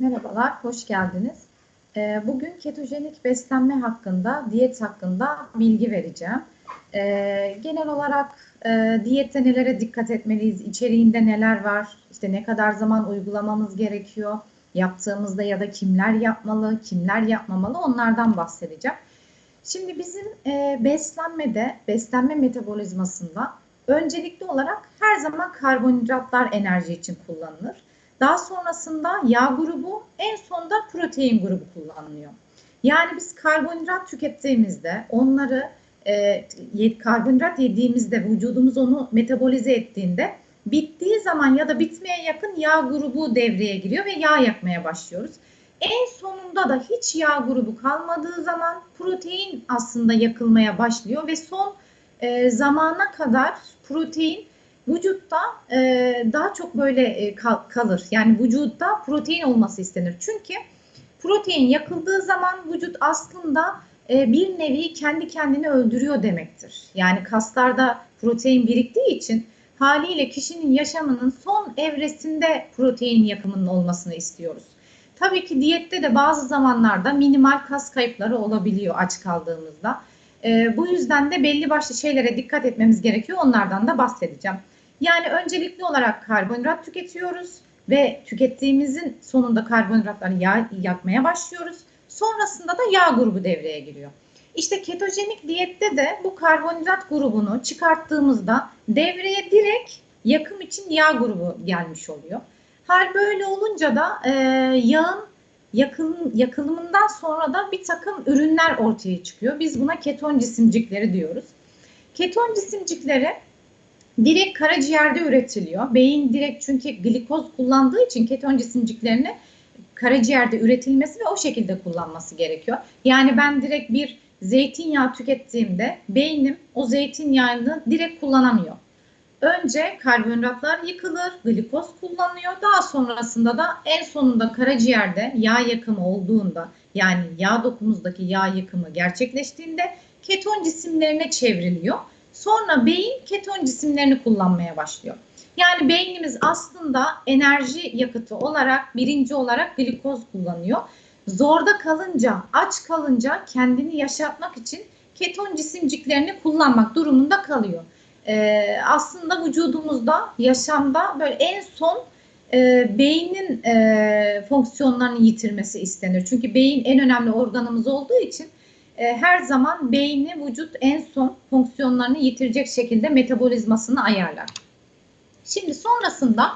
Merhabalar, hoş geldiniz. Ee, Bugün ketojenik beslenme hakkında, diyet hakkında bilgi vereceğim. Ee, Genel olarak e, diyette nelere dikkat etmeliyiz, içeriğinde neler var, işte ne kadar zaman uygulamamız gerekiyor, yaptığımızda ya da kimler yapmalı, kimler yapmamalı onlardan bahsedeceğim. Şimdi bizim e, beslenmede, beslenme metabolizmasında öncelikli olarak her zaman karbonhidratlar enerji için kullanılır. Daha sonrasında yağ grubu, en sonda protein grubu kullanılıyor. Yani biz karbonhidrat tükettiğimizde onları e, karbonhidrat yediğimizde vücudumuz onu metabolize ettiğinde bittiği zaman ya da bitmeye yakın yağ grubu devreye giriyor ve yağ yakmaya başlıyoruz. En sonunda da hiç yağ grubu kalmadığı zaman protein aslında yakılmaya başlıyor ve son e, zamana kadar protein vücutta e, daha çok böyle e, kal, kalır. Yani vücutta protein olması istenir. Çünkü protein yakıldığı zaman vücut aslında e, bir nevi kendi kendini öldürüyor demektir. Yani kaslarda protein biriktiği için haliyle kişinin yaşamının son evresinde protein yakımının olmasını istiyoruz. Tabii ki diyette de bazı zamanlarda minimal kas kayıpları olabiliyor aç kaldığımızda. E, bu yüzden de belli başlı şeylere dikkat etmemiz gerekiyor. Onlardan da bahsedeceğim. Yani öncelikli olarak karbonhidrat tüketiyoruz ve tükettiğimizin sonunda karbonhidratları yağ, yakmaya başlıyoruz. Sonrasında da yağ grubu devreye giriyor. İşte ketojenik diyette de bu karbonhidrat grubunu çıkarttığımızda devreye direkt yakım için yağ grubu gelmiş oluyor. Hal böyle olunca da e, yağın yakın, yakılımından sonra da bir takım ürünler ortaya çıkıyor. Biz buna keton cisimcikleri diyoruz. Keton cisimcikleri direkt karaciğerde üretiliyor. Beyin direkt çünkü glikoz kullandığı için keton cisimciklerini karaciğerde üretilmesi ve o şekilde kullanması gerekiyor. Yani ben direkt bir zeytinyağı tükettiğimde beynim o zeytinyağını direkt kullanamıyor. Önce karbonhidratlar yıkılır, glikoz kullanılıyor. Daha sonrasında da en sonunda karaciğerde yağ yakımı olduğunda yani yağ dokumuzdaki yağ yakımı gerçekleştiğinde keton cisimlerine çevriliyor. Sonra beyin keton cisimlerini kullanmaya başlıyor. Yani beynimiz aslında enerji yakıtı olarak birinci olarak glikoz kullanıyor. Zorda kalınca, aç kalınca kendini yaşatmak için keton cisimciklerini kullanmak durumunda kalıyor. Ee, aslında vücudumuzda, yaşamda böyle en son e, beynin e, fonksiyonlarını yitirmesi istenir. Çünkü beyin en önemli organımız olduğu için e, her zaman beyni vücut en son fonksiyonlarını yitirecek şekilde metabolizmasını ayarlar. Şimdi sonrasında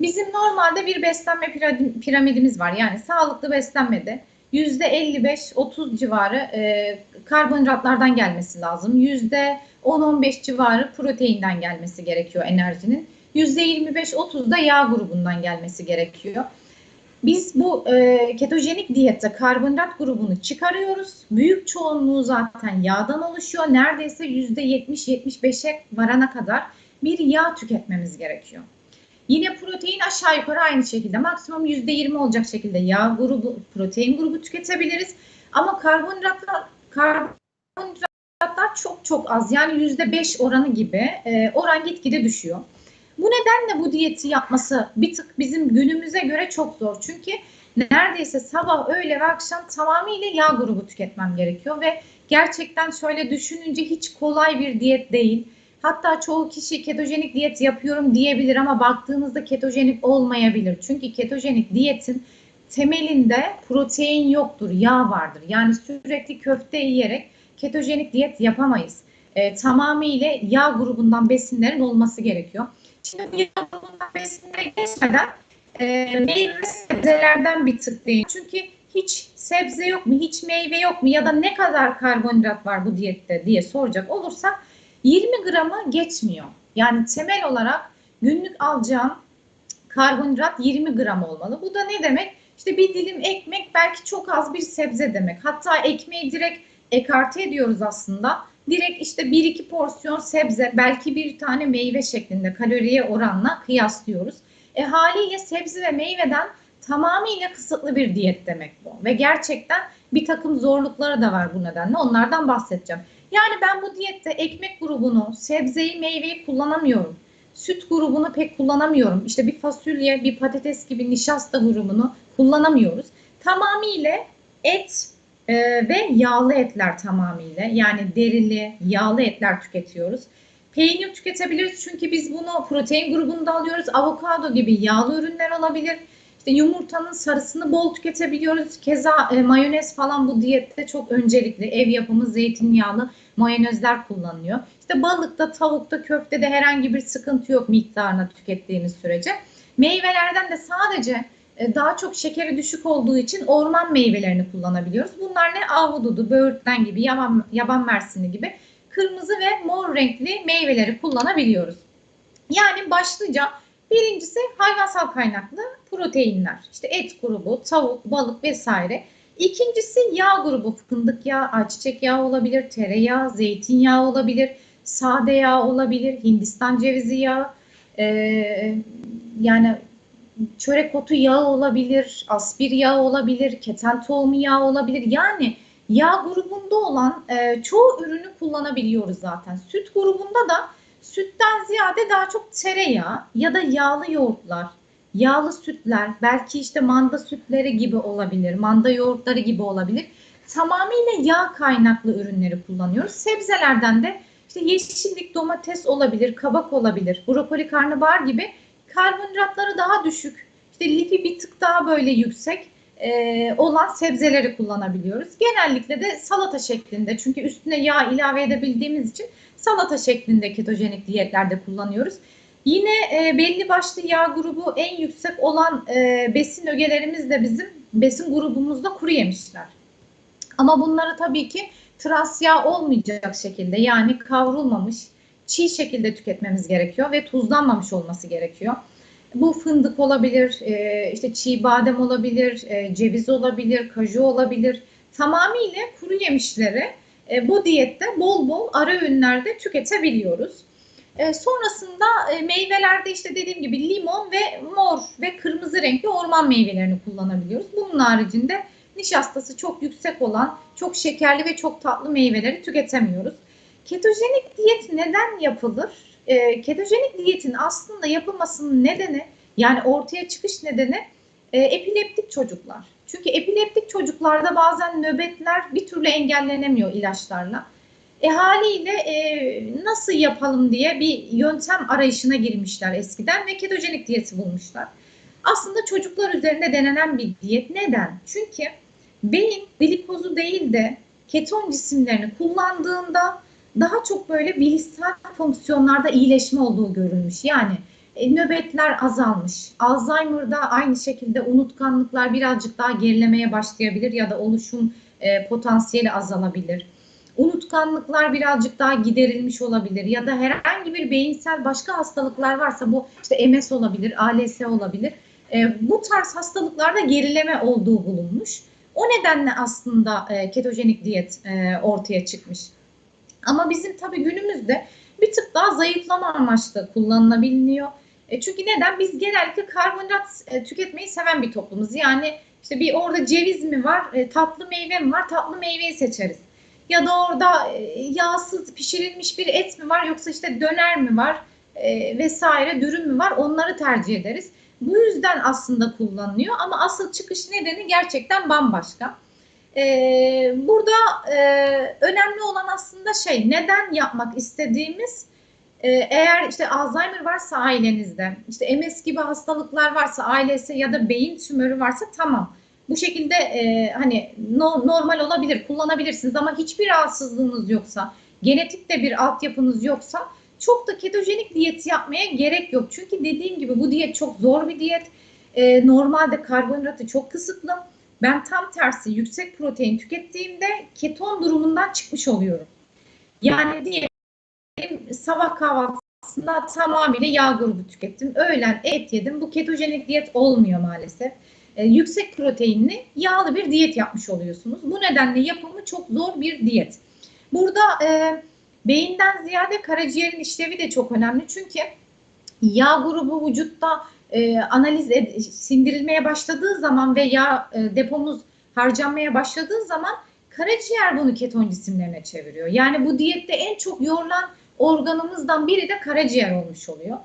bizim normalde bir beslenme piramidimiz var. Yani sağlıklı beslenmede %55-30 civarı e, karbonhidratlardan gelmesi lazım. %10-15 civarı proteinden gelmesi gerekiyor enerjinin. %25-30 da yağ grubundan gelmesi gerekiyor. Biz bu e, ketojenik diyette karbonhidrat grubunu çıkarıyoruz. Büyük çoğunluğu zaten yağdan oluşuyor. Neredeyse %70-75'e varana kadar bir yağ tüketmemiz gerekiyor. Yine protein aşağı yukarı aynı şekilde maksimum %20 olacak şekilde yağ grubu, protein grubu tüketebiliriz. Ama karbonhidratlar, karbonhidratlar çok çok az yani %5 oranı gibi e, oran gitgide düşüyor. Bu nedenle bu diyeti yapması bir tık bizim günümüze göre çok zor. Çünkü neredeyse sabah, öğle ve akşam tamamıyla yağ grubu tüketmem gerekiyor ve gerçekten şöyle düşününce hiç kolay bir diyet değil. Hatta çoğu kişi ketojenik diyet yapıyorum diyebilir ama baktığınızda ketojenik olmayabilir. Çünkü ketojenik diyetin temelinde protein yoktur, yağ vardır. Yani sürekli köfte yiyerek ketojenik diyet yapamayız. E, tamamıyla yağ grubundan besinlerin olması gerekiyor. Şimdi yağ grubundan besinlere geçmeden e, meyve sebzelerden bir tık değil. Çünkü hiç sebze yok mu, hiç meyve yok mu ya da ne kadar karbonhidrat var bu diyette diye soracak olursak 20 gramı geçmiyor. Yani temel olarak günlük alacağım karbonhidrat 20 gram olmalı. Bu da ne demek? İşte bir dilim ekmek belki çok az bir sebze demek. Hatta ekmeği direkt ekarte ediyoruz aslında. Direkt işte 1-2 porsiyon sebze belki bir tane meyve şeklinde kaloriye oranla kıyaslıyoruz. E haliyle sebze ve meyveden tamamıyla kısıtlı bir diyet demek bu. Ve gerçekten bir takım zorlukları da var bu nedenle. Onlardan bahsedeceğim. Yani ben bu diyette ekmek grubunu, sebzeyi, meyveyi kullanamıyorum. Süt grubunu pek kullanamıyorum. İşte bir fasulye, bir patates gibi nişasta grubunu kullanamıyoruz. Tamamıyla et e, ve yağlı etler tamamıyla yani derili, yağlı etler tüketiyoruz. Peynir tüketebiliriz çünkü biz bunu protein grubunda alıyoruz. Avokado gibi yağlı ürünler olabilir. İşte yumurtanın sarısını bol tüketebiliyoruz. Keza e, mayonez falan bu diyette çok öncelikli. Ev yapımı zeytinyağlı mayonezler kullanılıyor. İşte balıkta, tavukta, köftede herhangi bir sıkıntı yok miktarına tükettiğimiz sürece. Meyvelerden de sadece e, daha çok şekeri düşük olduğu için orman meyvelerini kullanabiliyoruz. Bunlar ne? Ahududu, böğürtlen gibi, yaban, yaban mersini gibi kırmızı ve mor renkli meyveleri kullanabiliyoruz. Yani başlıca birincisi hayvansal kaynaklı proteinler. İşte et grubu, tavuk, balık vesaire. İkincisi yağ grubu, fındık yağı, ayçiçek yağı olabilir, tereyağı, zeytinyağı olabilir, sade yağ olabilir, Hindistan cevizi yağı, ee, yani çörek otu yağı olabilir, aspir yağı olabilir, keten tohumu yağı olabilir. Yani yağ grubunda olan e, çoğu ürünü kullanabiliyoruz zaten. Süt grubunda da sütten ziyade daha çok tereyağı ya da yağlı yoğurtlar, yağlı sütler, belki işte manda sütleri gibi olabilir, manda yoğurtları gibi olabilir. Tamamıyla yağ kaynaklı ürünleri kullanıyoruz. Sebzelerden de işte yeşillik, domates olabilir, kabak olabilir, brokoli, karnabahar gibi karbonhidratları daha düşük, işte lifi bir tık daha böyle yüksek e, olan sebzeleri kullanabiliyoruz. Genellikle de salata şeklinde çünkü üstüne yağ ilave edebildiğimiz için salata şeklinde ketojenik diyetlerde kullanıyoruz. Yine e, belli başlı yağ grubu en yüksek olan e, besin ögelerimiz de bizim besin grubumuzda kuru yemişler. Ama bunları tabii ki trans yağ olmayacak şekilde yani kavrulmamış, çiğ şekilde tüketmemiz gerekiyor ve tuzlanmamış olması gerekiyor. Bu fındık olabilir, e, işte çiğ badem olabilir, e, ceviz olabilir, kaju olabilir. Tamamıyla kuru yemişleri e, bu diyette bol bol ara öğünlerde tüketebiliyoruz. Sonrasında meyvelerde işte dediğim gibi limon ve mor ve kırmızı renkli orman meyvelerini kullanabiliyoruz. Bunun haricinde nişastası çok yüksek olan, çok şekerli ve çok tatlı meyveleri tüketemiyoruz. Ketojenik diyet neden yapılır? E, ketojenik diyetin aslında yapılmasının nedeni yani ortaya çıkış nedeni e, epileptik çocuklar. Çünkü epileptik çocuklarda bazen nöbetler bir türlü engellenemiyor ilaçlarla. E haliyle e, nasıl yapalım diye bir yöntem arayışına girmişler eskiden ve ketojenik diyeti bulmuşlar. Aslında çocuklar üzerinde denenen bir diyet. Neden? Çünkü beyin glikozu değil de keton cisimlerini kullandığında daha çok böyle bilişsel fonksiyonlarda iyileşme olduğu görülmüş. Yani e, nöbetler azalmış. Alzheimer'da aynı şekilde unutkanlıklar birazcık daha gerilemeye başlayabilir ya da oluşum e, potansiyeli azalabilir. Unutkanlıklar birazcık daha giderilmiş olabilir ya da herhangi bir beyinsel başka hastalıklar varsa bu işte MS olabilir, ALS olabilir. E, bu tarz hastalıklarda gerileme olduğu bulunmuş. O nedenle aslında e, ketojenik diyet e, ortaya çıkmış. Ama bizim tabii günümüzde bir tık daha zayıflama amaçlı kullanılabiliyor. E çünkü neden? Biz genellikle karbonhidrat e, tüketmeyi seven bir toplumuz. Yani işte bir orada ceviz mi var, e, tatlı meyve mi var, tatlı meyveyi seçeriz. Ya da orada e, yağsız pişirilmiş bir et mi var yoksa işte döner mi var e, vesaire dürüm mü var onları tercih ederiz. Bu yüzden aslında kullanılıyor ama asıl çıkış nedeni gerçekten bambaşka. Ee, burada e, önemli olan aslında şey neden yapmak istediğimiz e, eğer işte Alzheimer varsa ailenizde işte MS gibi hastalıklar varsa ailesi ya da beyin tümörü varsa tamam bu şekilde e, hani no, normal olabilir kullanabilirsiniz ama hiçbir rahatsızlığınız yoksa genetik de bir altyapınız yoksa çok da ketojenik diyet yapmaya gerek yok. Çünkü dediğim gibi bu diyet çok zor bir diyet. E, normalde karbonhidratı çok kısıtlı ben tam tersi yüksek protein tükettiğimde keton durumundan çıkmış oluyorum. Yani diyelim sabah kahvaltısında tamamıyla yağ grubu tükettim. Öğlen et yedim. Bu ketojenik diyet olmuyor maalesef. Ee, yüksek proteinli yağlı bir diyet yapmış oluyorsunuz. Bu nedenle yapımı çok zor bir diyet. Burada e, beyinden ziyade karaciğerin işlevi de çok önemli. Çünkü yağ grubu vücutta e, analiz ed- sindirilmeye başladığı zaman ve yağ e, depomuz harcanmaya başladığı zaman karaciğer bunu keton cisimlerine çeviriyor. Yani bu diyette en çok yorulan organımızdan biri de karaciğer olmuş oluyor.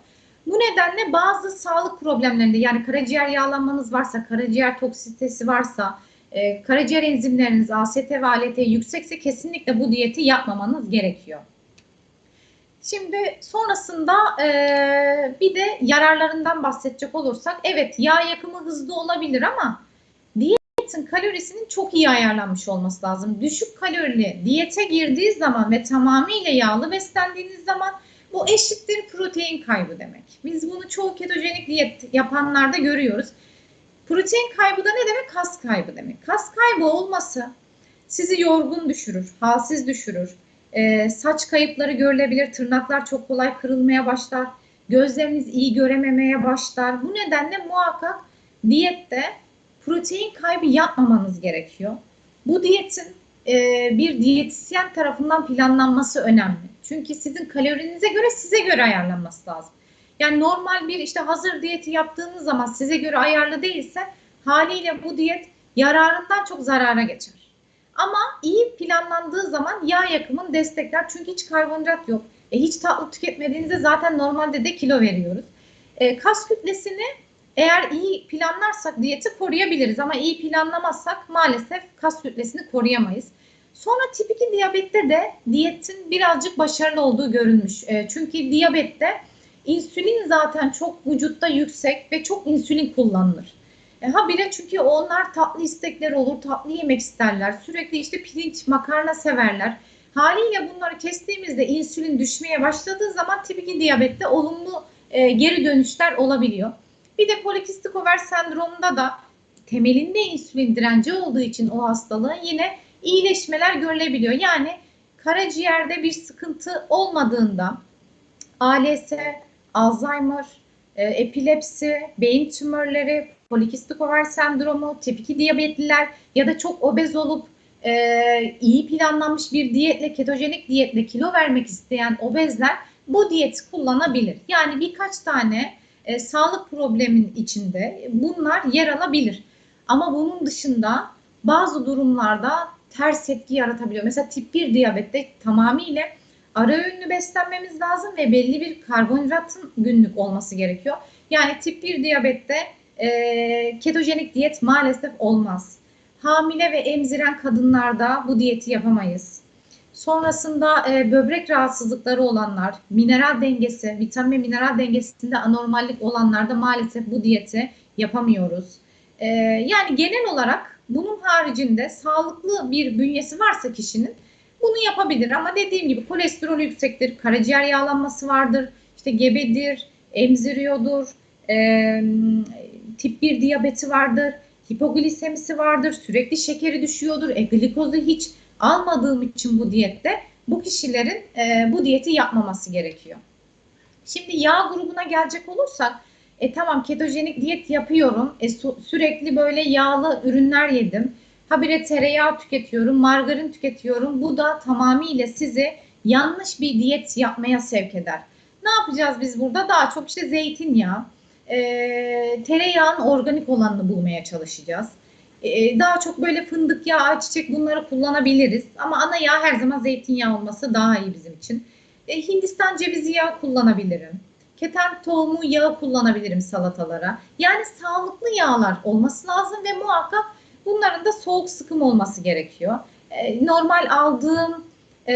Bu nedenle bazı sağlık problemlerinde yani karaciğer yağlanmanız varsa, karaciğer toksitesi varsa, e, karaciğer enzimleriniz AST ve ALT yüksekse kesinlikle bu diyeti yapmamanız gerekiyor. Şimdi sonrasında e, bir de yararlarından bahsedecek olursak, evet yağ yakımı hızlı olabilir ama diyetin kalorisinin çok iyi ayarlanmış olması lazım. Düşük kalorili diyete girdiği zaman ve tamamıyla yağlı beslendiğiniz zaman bu eşittir protein kaybı demek. Biz bunu çoğu ketojenik diyet yapanlarda görüyoruz. Protein kaybı da ne demek? Kas kaybı demek. Kas kaybı olması sizi yorgun düşürür, halsiz düşürür. Ee, saç kayıpları görülebilir, tırnaklar çok kolay kırılmaya başlar, gözleriniz iyi görememeye başlar. Bu nedenle muhakkak diyette protein kaybı yapmamanız gerekiyor. Bu diyetin e, bir diyetisyen tarafından planlanması önemli. Çünkü sizin kalorinize göre size göre ayarlanması lazım. Yani normal bir işte hazır diyeti yaptığınız zaman size göre ayarlı değilse haliyle bu diyet yararından çok zarara geçer. Ama iyi planlandığı zaman yağ yakımını destekler. Çünkü hiç karbonhidrat yok. E, hiç tatlı tüketmediğinizde zaten normalde de kilo veriyoruz. E, kas kütlesini eğer iyi planlarsak diyeti koruyabiliriz ama iyi planlamazsak maalesef kas kütlesini koruyamayız. Sonra tip 2 diyabette de diyetin birazcık başarılı olduğu görülmüş. E, çünkü diyabette insülin zaten çok vücutta yüksek ve çok insülin kullanılır. E, habire çünkü onlar tatlı istekleri olur, tatlı yemek isterler. Sürekli işte pirinç, makarna severler. Haliyle bunları kestiğimizde insülin düşmeye başladığı zaman tip 2 diyabette olumlu e, geri dönüşler olabiliyor. Bir de polikistik over sendromunda da temelinde insülin direnci olduğu için o hastalığın yine iyileşmeler görülebiliyor. Yani karaciğerde bir sıkıntı olmadığında ALS, Alzheimer, e, epilepsi, beyin tümörleri, polikistik over sendromu, tip 2 diyabetliler ya da çok obez olup e, iyi planlanmış bir diyetle, ketojenik diyetle kilo vermek isteyen obezler bu diyeti kullanabilir. Yani birkaç tane e, sağlık problemin içinde bunlar yer alabilir. Ama bunun dışında bazı durumlarda ters etki yaratabiliyor. Mesela tip 1 diyabette tamamıyla ara öğünlü beslenmemiz lazım ve belli bir karbonhidratın günlük olması gerekiyor. Yani tip 1 diyabette e, ketojenik diyet maalesef olmaz. Hamile ve emziren kadınlarda bu diyeti yapamayız. Sonrasında e, böbrek rahatsızlıkları olanlar, mineral dengesi, vitamin ve mineral dengesinde anormallik olanlarda maalesef bu diyeti yapamıyoruz. E, yani genel olarak bunun haricinde sağlıklı bir bünyesi varsa kişinin bunu yapabilir ama dediğim gibi kolesterol yüksektir, karaciğer yağlanması vardır, işte gebedir, emziriyordur, e, tip 1 diyabeti vardır, hipoglisemisi vardır, sürekli şekeri düşüyordur, e, glikozu hiç almadığım için bu diyette bu kişilerin e, bu diyeti yapmaması gerekiyor. Şimdi yağ grubuna gelecek olursak e tamam ketojenik diyet yapıyorum. E, sürekli böyle yağlı ürünler yedim. Habire tereyağı tüketiyorum, margarin tüketiyorum. Bu da tamamıyla sizi yanlış bir diyet yapmaya sevk eder. Ne yapacağız biz burada? Daha çok işte zeytinyağı, e, tereyağın organik olanını bulmaya çalışacağız. E, daha çok böyle fındık yağı, ayçiçek bunları kullanabiliriz. Ama ana yağ her zaman zeytinyağı olması daha iyi bizim için. E, Hindistan cevizi yağı kullanabilirim. Keten tohumu yağı kullanabilirim salatalara. Yani sağlıklı yağlar olması lazım ve muhakkak bunların da soğuk sıkım olması gerekiyor. E, normal aldığım e,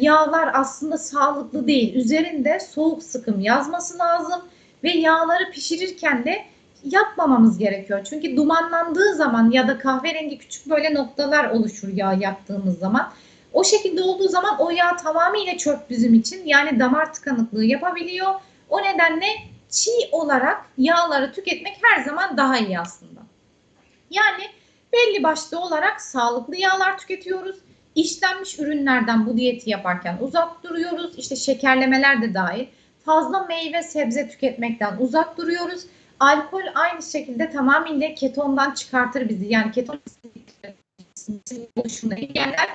yağlar aslında sağlıklı değil. Üzerinde soğuk sıkım yazması lazım ve yağları pişirirken de yakmamamız gerekiyor. Çünkü dumanlandığı zaman ya da kahverengi küçük böyle noktalar oluşur yağ yaktığımız zaman. O şekilde olduğu zaman o yağ tamamıyla çöp bizim için. Yani damar tıkanıklığı yapabiliyor. O nedenle çiğ olarak yağları tüketmek her zaman daha iyi aslında. Yani belli başlı olarak sağlıklı yağlar tüketiyoruz. İşlenmiş ürünlerden bu diyeti yaparken uzak duruyoruz. İşte şekerlemeler de dahil. Fazla meyve sebze tüketmekten uzak duruyoruz. Alkol aynı şekilde tamamıyla ketondan çıkartır bizi. Yani keton oluşumunu engeller.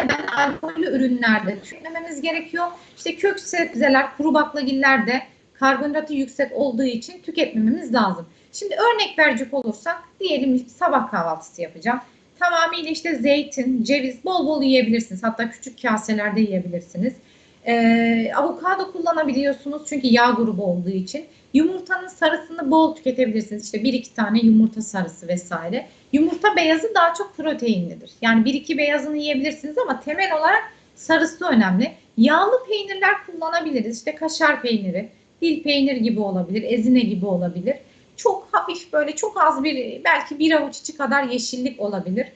Ben alkollü ürünlerde tüketmememiz gerekiyor. İşte kök sebzeler, kuru baklagiller de karbonhidratı yüksek olduğu için tüketmememiz lazım. Şimdi örnek verecek olursak diyelim sabah kahvaltısı yapacağım. Tamamıyla işte zeytin, ceviz bol bol yiyebilirsiniz. Hatta küçük kaselerde yiyebilirsiniz. Ee, avokado kullanabiliyorsunuz çünkü yağ grubu olduğu için. Yumurtanın sarısını bol tüketebilirsiniz. İşte bir iki tane yumurta sarısı vesaire. Yumurta beyazı daha çok proteinlidir. Yani bir iki beyazını yiyebilirsiniz ama temel olarak sarısı önemli. Yağlı peynirler kullanabiliriz. İşte kaşar peyniri, dil peynir gibi olabilir, ezine gibi olabilir. Çok hafif böyle çok az bir belki bir avuç içi kadar yeşillik olabilir.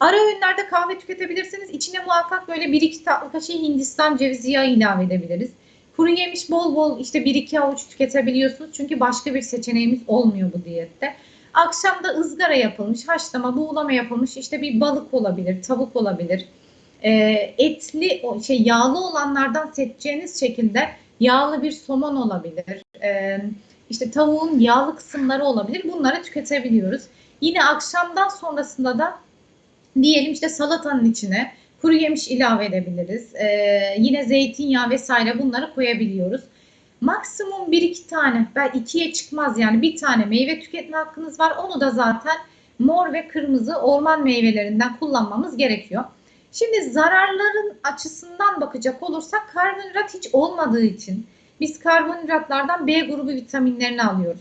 Ara öğünlerde kahve tüketebilirsiniz. İçine muhakkak böyle bir iki tatlı kaşığı Hindistan cevizi yağı ilave edebiliriz. Kuru yemiş bol bol işte bir iki avuç tüketebiliyorsunuz. Çünkü başka bir seçeneğimiz olmuyor bu diyette. Akşamda ızgara yapılmış, haşlama, buğulama yapılmış işte bir balık olabilir, tavuk olabilir. E, etli, şey yağlı olanlardan seçeceğiniz şekilde yağlı bir somon olabilir. E, işte tavuğun yağlı kısımları olabilir. Bunları tüketebiliyoruz. Yine akşamdan sonrasında da diyelim işte salatanın içine kuru yemiş ilave edebiliriz. Ee, yine zeytinyağı vesaire bunları koyabiliyoruz. Maksimum 1-2 tane, belki ikiye çıkmaz yani bir tane meyve tüketme hakkınız var. Onu da zaten mor ve kırmızı orman meyvelerinden kullanmamız gerekiyor. Şimdi zararların açısından bakacak olursak karbonhidrat hiç olmadığı için biz karbonhidratlardan B grubu vitaminlerini alıyoruz.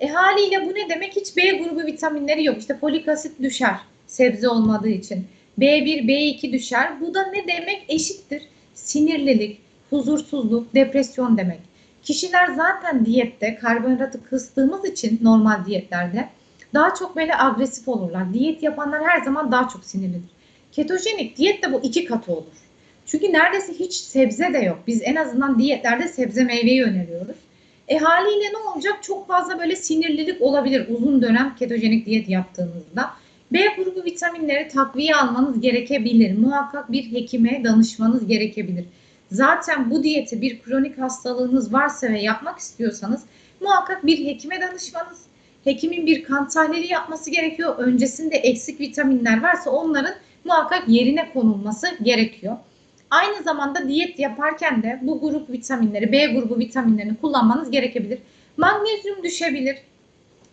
E haliyle bu ne demek? Hiç B grubu vitaminleri yok. İşte folik asit düşer sebze olmadığı için. B1, B2 düşer. Bu da ne demek? Eşittir. Sinirlilik, huzursuzluk, depresyon demek. Kişiler zaten diyette karbonhidratı kıstığımız için normal diyetlerde daha çok böyle agresif olurlar. Diyet yapanlar her zaman daha çok sinirlidir. Ketojenik diyette bu iki katı olur. Çünkü neredeyse hiç sebze de yok. Biz en azından diyetlerde sebze meyveyi öneriyoruz. E haliyle ne olacak? Çok fazla böyle sinirlilik olabilir uzun dönem ketojenik diyet yaptığınızda. B grubu vitaminleri takviye almanız gerekebilir. Muhakkak bir hekime danışmanız gerekebilir. Zaten bu diyeti bir kronik hastalığınız varsa ve yapmak istiyorsanız muhakkak bir hekime danışmanız, hekimin bir kan tahlili yapması gerekiyor. Öncesinde eksik vitaminler varsa onların muhakkak yerine konulması gerekiyor. Aynı zamanda diyet yaparken de bu grup vitaminleri, B grubu vitaminlerini kullanmanız gerekebilir. Magnezyum düşebilir.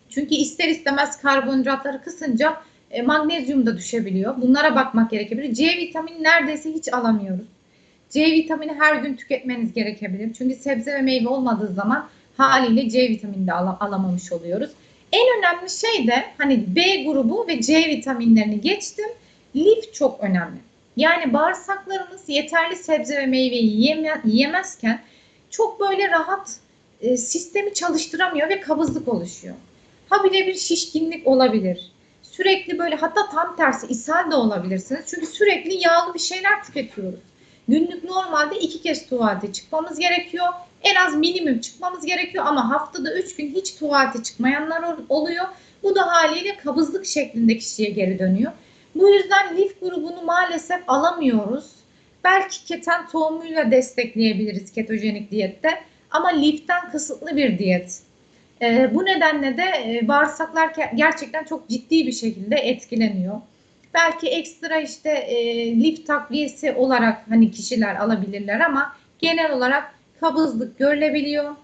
Çünkü ister istemez karbonhidratları kısınca e, magnezyum da düşebiliyor. Bunlara bakmak gerekebilir. C vitamini neredeyse hiç alamıyoruz. C vitamini her gün tüketmeniz gerekebilir. Çünkü sebze ve meyve olmadığı zaman haliyle C vitamini de al alamamış oluyoruz. En önemli şey de hani B grubu ve C vitaminlerini geçtim. Lif çok önemli. Yani bağırsaklarımız yeterli sebze ve meyveyi yiyeme, yiyemezken çok böyle rahat e, sistemi çalıştıramıyor ve kabızlık oluşuyor. Ha bile bir şişkinlik olabilir. Sürekli böyle hatta tam tersi ishal de olabilirsiniz. Çünkü sürekli yağlı bir şeyler tüketiyoruz. Günlük normalde iki kez tuvalete çıkmamız gerekiyor. En az minimum çıkmamız gerekiyor ama haftada üç gün hiç tuvalete çıkmayanlar oluyor. Bu da haliyle kabızlık şeklinde kişiye geri dönüyor. Bu yüzden lif grubunu maalesef alamıyoruz. Belki keten tohumuyla destekleyebiliriz ketojenik diyette ama liften kısıtlı bir diyet. E, bu nedenle de e, bağırsaklar gerçekten çok ciddi bir şekilde etkileniyor. Belki ekstra işte e, lif takviyesi olarak hani kişiler alabilirler ama genel olarak kabızlık görülebiliyor.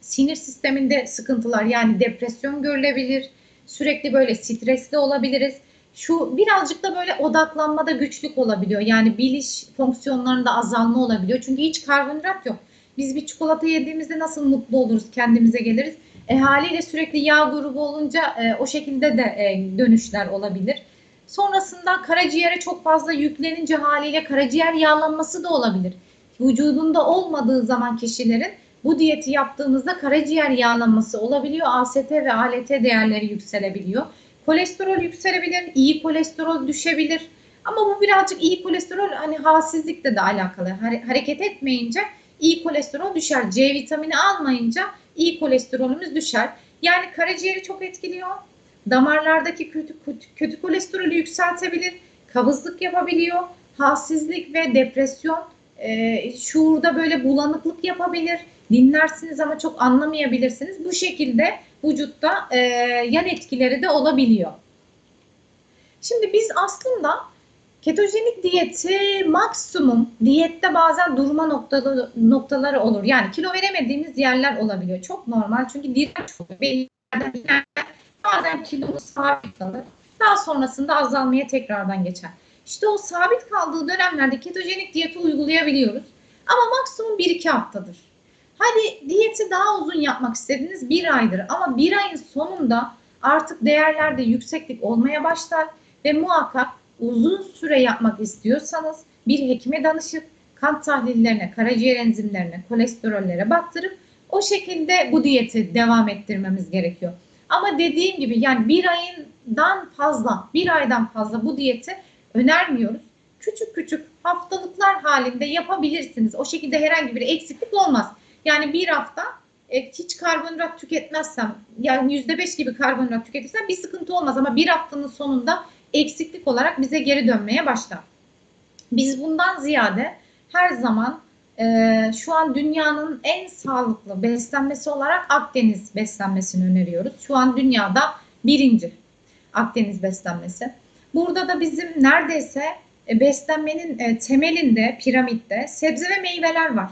Sinir sisteminde sıkıntılar yani depresyon görülebilir. Sürekli böyle stresli olabiliriz. Şu birazcık da böyle odaklanmada güçlük olabiliyor. Yani biliş fonksiyonlarında azalma olabiliyor. Çünkü hiç karbonhidrat yok. Biz bir çikolata yediğimizde nasıl mutlu oluruz, kendimize geliriz. E, haliyle sürekli yağ grubu olunca e, o şekilde de e, dönüşler olabilir. Sonrasında karaciğere çok fazla yüklenince haliyle karaciğer yağlanması da olabilir. Vücudunda olmadığı zaman kişilerin bu diyeti yaptığımızda karaciğer yağlanması olabiliyor. AST ve ALT değerleri yükselebiliyor. Kolesterol yükselebilir, iyi kolesterol düşebilir. Ama bu birazcık iyi kolesterol hani halsizlikle de alakalı. Hareket etmeyince iyi kolesterol düşer. C vitamini almayınca iyi kolesterolümüz düşer. Yani karaciğeri çok etkiliyor. Damarlardaki kötü, kötü, kötü kolesterolü yükseltebilir. Kabızlık yapabiliyor. Halsizlik ve depresyon e, şuurda böyle bulanıklık yapabilir. Dinlersiniz ama çok anlamayabilirsiniz. Bu şekilde vücutta e, yan etkileri de olabiliyor. Şimdi biz aslında Ketojenik diyeti maksimum diyette bazen durma noktaları, noktaları olur. Yani kilo veremediğimiz yerler olabiliyor. Çok normal çünkü direnç çok bazen kilomuz sabit kalır. Daha sonrasında azalmaya tekrardan geçer. İşte o sabit kaldığı dönemlerde ketojenik diyeti uygulayabiliyoruz. Ama maksimum 1-2 haftadır. Hadi diyeti daha uzun yapmak istediniz bir aydır ama bir ayın sonunda artık değerlerde yükseklik olmaya başlar ve muhakkak uzun süre yapmak istiyorsanız bir hekime danışıp kan tahlillerine, karaciğer enzimlerine, kolesterollere baktırıp o şekilde bu diyeti devam ettirmemiz gerekiyor. Ama dediğim gibi yani bir ayından fazla, bir aydan fazla bu diyeti önermiyoruz. Küçük küçük haftalıklar halinde yapabilirsiniz. O şekilde herhangi bir eksiklik olmaz. Yani bir hafta e, hiç karbonhidrat tüketmezsem, yani yüzde beş gibi karbonhidrat tüketirsem bir sıkıntı olmaz. Ama bir haftanın sonunda eksiklik olarak bize geri dönmeye başlar. Biz bundan ziyade her zaman e, şu an dünyanın en sağlıklı beslenmesi olarak Akdeniz beslenmesini öneriyoruz. Şu an dünyada birinci Akdeniz beslenmesi. Burada da bizim neredeyse e, beslenmenin e, temelinde, piramitte sebze ve meyveler var.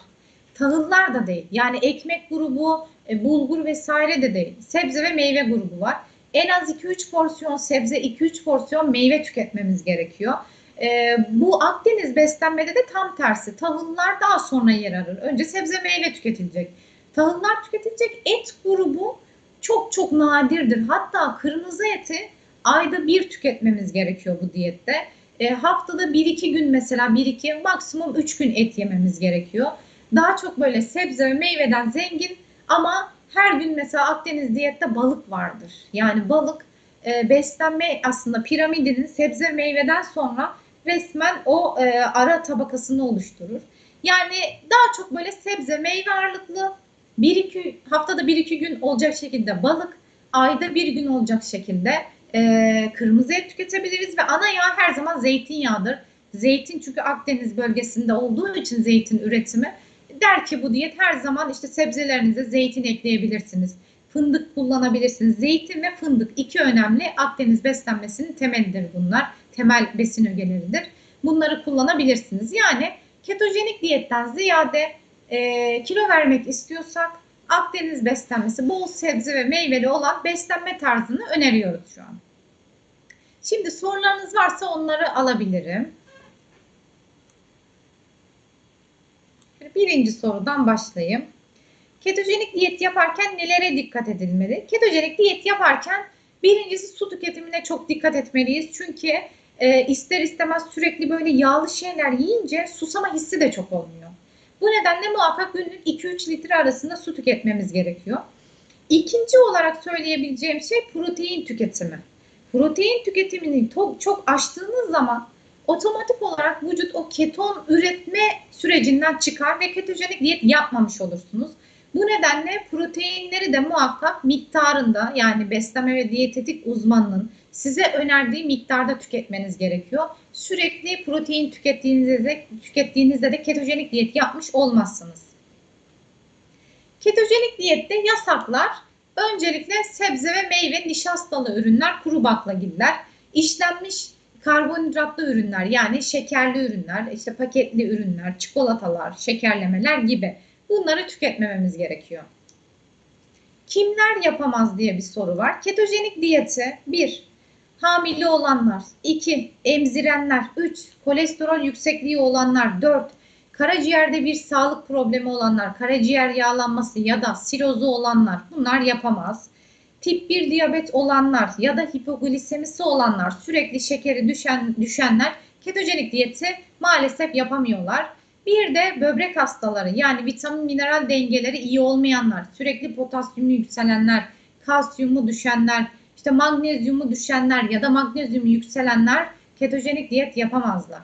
Tahıllar da değil. Yani ekmek grubu, e, bulgur vesaire de değil. Sebze ve meyve grubu var. En az 2-3 porsiyon sebze, 2-3 porsiyon meyve tüketmemiz gerekiyor. E, bu Akdeniz beslenmede de tam tersi. Tahıllar daha sonra yer alır. Önce sebze meyve tüketilecek. Tahıllar tüketilecek et grubu çok çok nadirdir. Hatta kırmızı eti ayda bir tüketmemiz gerekiyor bu diyette. E, haftada 1-2 gün mesela 1-2 maksimum 3 gün et yememiz gerekiyor. Daha çok böyle sebze ve meyveden zengin ama her gün mesela Akdeniz diyette balık vardır. Yani balık e, beslenme aslında piramidinin sebze meyveden sonra resmen o e, ara tabakasını oluşturur. Yani daha çok böyle sebze meyve ağırlıklı bir iki haftada bir iki gün olacak şekilde balık, ayda bir gün olacak şekilde e, kırmızı et tüketebiliriz ve ana yağ her zaman zeytinyağıdır. Zeytin çünkü Akdeniz bölgesinde olduğu için zeytin üretimi der ki bu diyet her zaman işte sebzelerinize zeytin ekleyebilirsiniz. Fındık kullanabilirsiniz. Zeytin ve fındık iki önemli Akdeniz beslenmesinin temelidir bunlar. Temel besin ögeleridir. Bunları kullanabilirsiniz. Yani ketojenik diyetten ziyade e, kilo vermek istiyorsak Akdeniz beslenmesi bol sebze ve meyveli olan beslenme tarzını öneriyoruz şu an. Şimdi sorularınız varsa onları alabilirim. Birinci sorudan başlayayım. Ketojenik diyet yaparken nelere dikkat edilmeli? Ketojenik diyet yaparken birincisi su tüketimine çok dikkat etmeliyiz. Çünkü e, ister istemez sürekli böyle yağlı şeyler yiyince susama hissi de çok olmuyor. Bu nedenle muhakkak günlük 2-3 litre arasında su tüketmemiz gerekiyor. İkinci olarak söyleyebileceğim şey protein tüketimi. Protein tüketimini çok, çok aştığınız zaman otomatik olarak vücut o keton üretme sürecinden çıkar ve ketojenik diyet yapmamış olursunuz. Bu nedenle proteinleri de muhakkak miktarında yani beslenme ve diyetetik uzmanının size önerdiği miktarda tüketmeniz gerekiyor. Sürekli protein tükettiğinizde de, tükettiğinizde de ketojenik diyet yapmış olmazsınız. Ketojenik diyette yasaklar öncelikle sebze ve meyve nişastalı ürünler, kuru baklagiller, işlenmiş karbonhidratlı ürünler yani şekerli ürünler, işte paketli ürünler, çikolatalar, şekerlemeler gibi bunları tüketmememiz gerekiyor. Kimler yapamaz diye bir soru var. Ketojenik diyeti 1. Hamile olanlar 2. Emzirenler 3. Kolesterol yüksekliği olanlar 4. Karaciğerde bir sağlık problemi olanlar, karaciğer yağlanması ya da sirozu olanlar bunlar yapamaz tip 1 diyabet olanlar ya da hipoglisemisi olanlar, sürekli şekeri düşen düşenler ketojenik diyeti maalesef yapamıyorlar. Bir de böbrek hastaları yani vitamin mineral dengeleri iyi olmayanlar, sürekli potasyumu yükselenler, kalsiyumu düşenler, işte magnezyumu düşenler ya da magnezyumu yükselenler ketojenik diyet yapamazlar.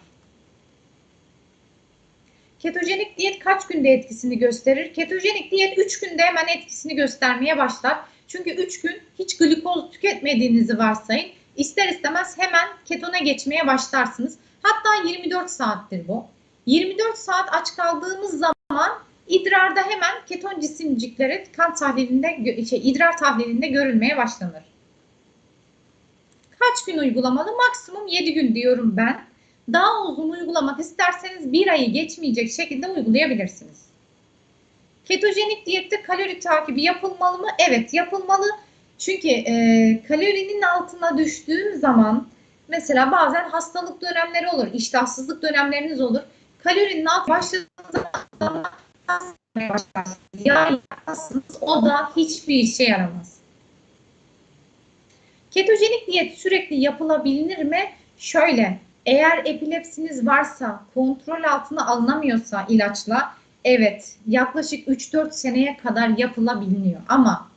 Ketojenik diyet kaç günde etkisini gösterir? Ketojenik diyet 3 günde hemen etkisini göstermeye başlar. Çünkü 3 gün hiç glikoz tüketmediğinizi varsayın. İster istemez hemen ketona geçmeye başlarsınız. Hatta 24 saattir bu. 24 saat aç kaldığımız zaman idrarda hemen keton cisimcikleri kan tahlilinde, şey, idrar tahlilinde görülmeye başlanır. Kaç gün uygulamalı? Maksimum 7 gün diyorum ben. Daha uzun uygulamak isterseniz bir ayı geçmeyecek şekilde uygulayabilirsiniz. Ketojenik diyette kalori takibi yapılmalı mı? Evet yapılmalı. Çünkü e, kalorinin altına düştüğüm zaman mesela bazen hastalık dönemleri olur, iştahsızlık dönemleriniz olur. Kalorinin altına başladığınız zaman yaparsınız. O da hiçbir işe yaramaz. Ketojenik diyet sürekli yapılabilir mi? Şöyle, eğer epilepsiniz varsa, kontrol altına alınamıyorsa ilaçla, evet yaklaşık 3-4 seneye kadar yapılabiliyor. Ama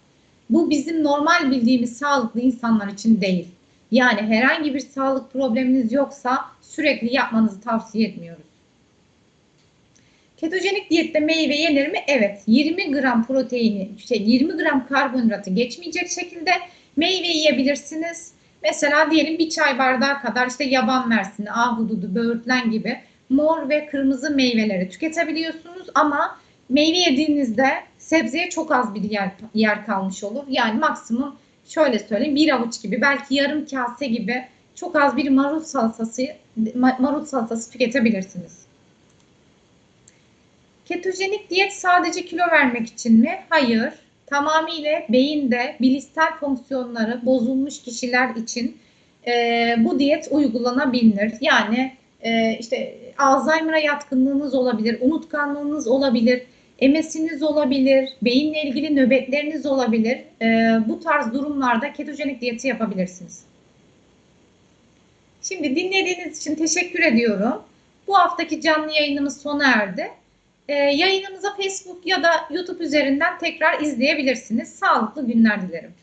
bu bizim normal bildiğimiz sağlıklı insanlar için değil. Yani herhangi bir sağlık probleminiz yoksa sürekli yapmanızı tavsiye etmiyoruz. Ketojenik diyette meyve yenir mi? Evet. 20 gram proteini, şey 20 gram karbonhidratı geçmeyecek şekilde meyve yiyebilirsiniz. Mesela diyelim bir çay bardağı kadar işte yaban mersini, ahududu, böğürtlen gibi mor ve kırmızı meyveleri tüketebiliyorsunuz ama meyve yediğinizde sebzeye çok az bir yer, yer kalmış olur. Yani maksimum şöyle söyleyeyim bir avuç gibi belki yarım kase gibi çok az bir marul salatası marul salatası tüketebilirsiniz. Ketojenik diyet sadece kilo vermek için mi? Hayır. Tamamıyla beyinde bilişsel fonksiyonları bozulmuş kişiler için e, bu diyet uygulanabilir. Yani e, işte Alzheimer'a yatkınlığınız olabilir, unutkanlığınız olabilir, MS'iniz olabilir, beyinle ilgili nöbetleriniz olabilir. E, bu tarz durumlarda ketojenik diyeti yapabilirsiniz. Şimdi dinlediğiniz için teşekkür ediyorum. Bu haftaki canlı yayınımız sona erdi. Ee, yayınımıza Facebook ya da YouTube üzerinden tekrar izleyebilirsiniz. Sağlıklı günler dilerim.